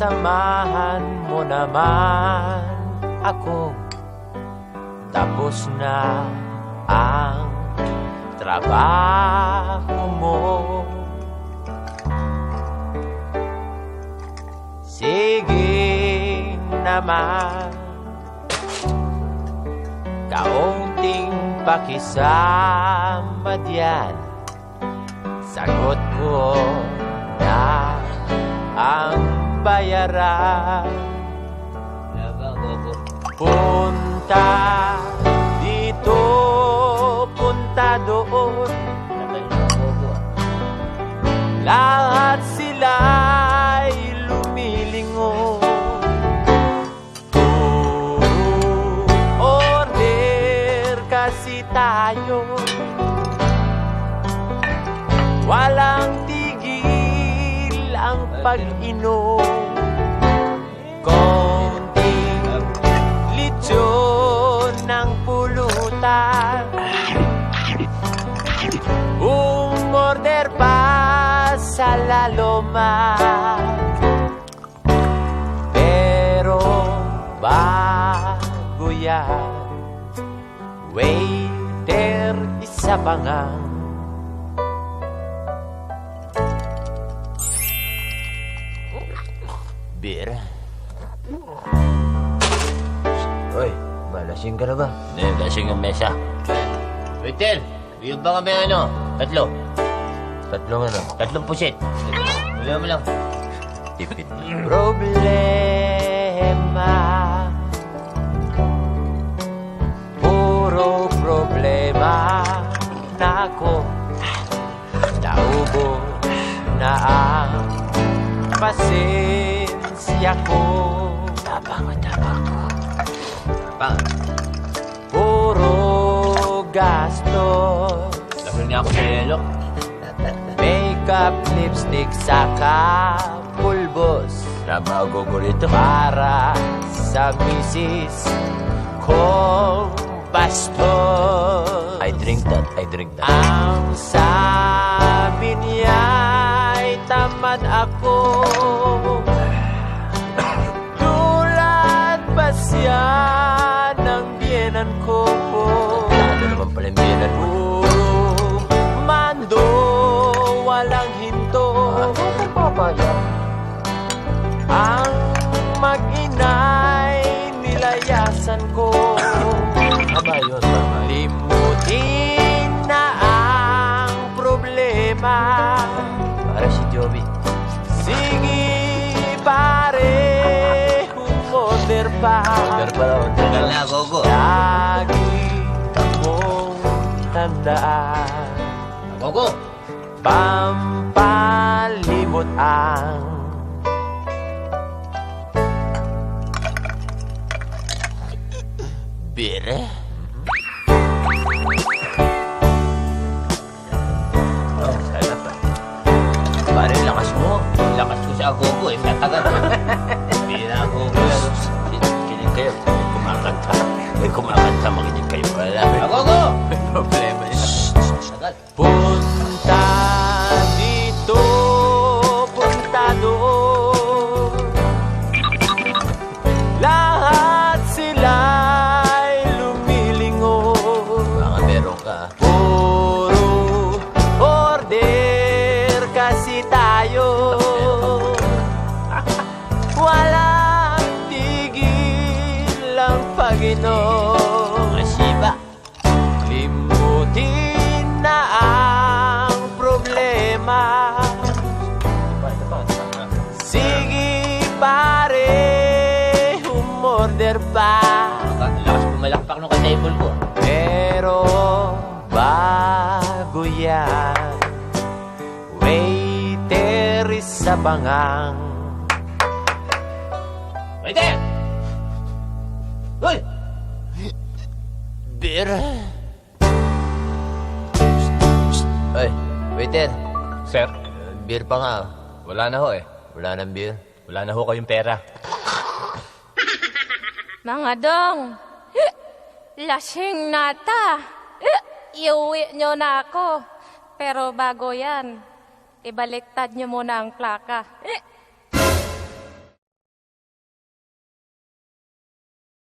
samahan mo naman ako. Tapos na ang trabaho mo. Sige naman. Kaunting pakisama diyan Sagot ko na ang bayaran Punta dito, punta doon. Lahat sila'y lumilingon. Order kasi tayo. Walang tigil ang pag-inom. Konting litsyon ng pulutan. Umorder pa sa laloman. Pero bago yan Waiter, isa pa ngang Beer. Oy, malasing ka na ba? Hindi, kasing yung mesa. Waiter, yung ba kami ano? Tatlo. Tatlong ano? Tatlong pusit. Wala mo lang. Tipid. Problema. Puro problema na ako. Naubo na ang pasensya ko. Tapang tapang ko. Pa, Puro gastos. laban niya ako sa yelo. Makeup, lipstick, saka pulbos. Tama ako ko rito. para sa misis kong bastos. I drink that, I drink that. Ang sabi niya ay tamad ako. Siya ng biyenan ko? Ano umorder pa order pala. Wala, gogo. Lagi mong tandaan Gogo. Pampalimot ang Beer Oh, sana pa. Pare, lakas mo. Lakas ko sa agogo eh. Kayo. May kumakanta. May kumakanta. Makinig kayo pala. Agogo! May problema yan. Tagal. Punta dito, punta doon Lahat sila'y lumilingon Baka meron ka. ah. Tigil ang Panginoon Masiba. Limutin na ang problema Sige pare, umorder pa Lakas pumalakpak nung ka-table ko. Pero bago yan Waiter sa bangang Waiter! Uy! Beer Ay, waiter. Sir, Beer pa nga. wala na ho eh. Wala nang beer. Wala na ho kayong pera. Mga dong, lasing nata. Iuwi nyo na ako. Pero bago yan, ibaliktad nyo muna ang plaka.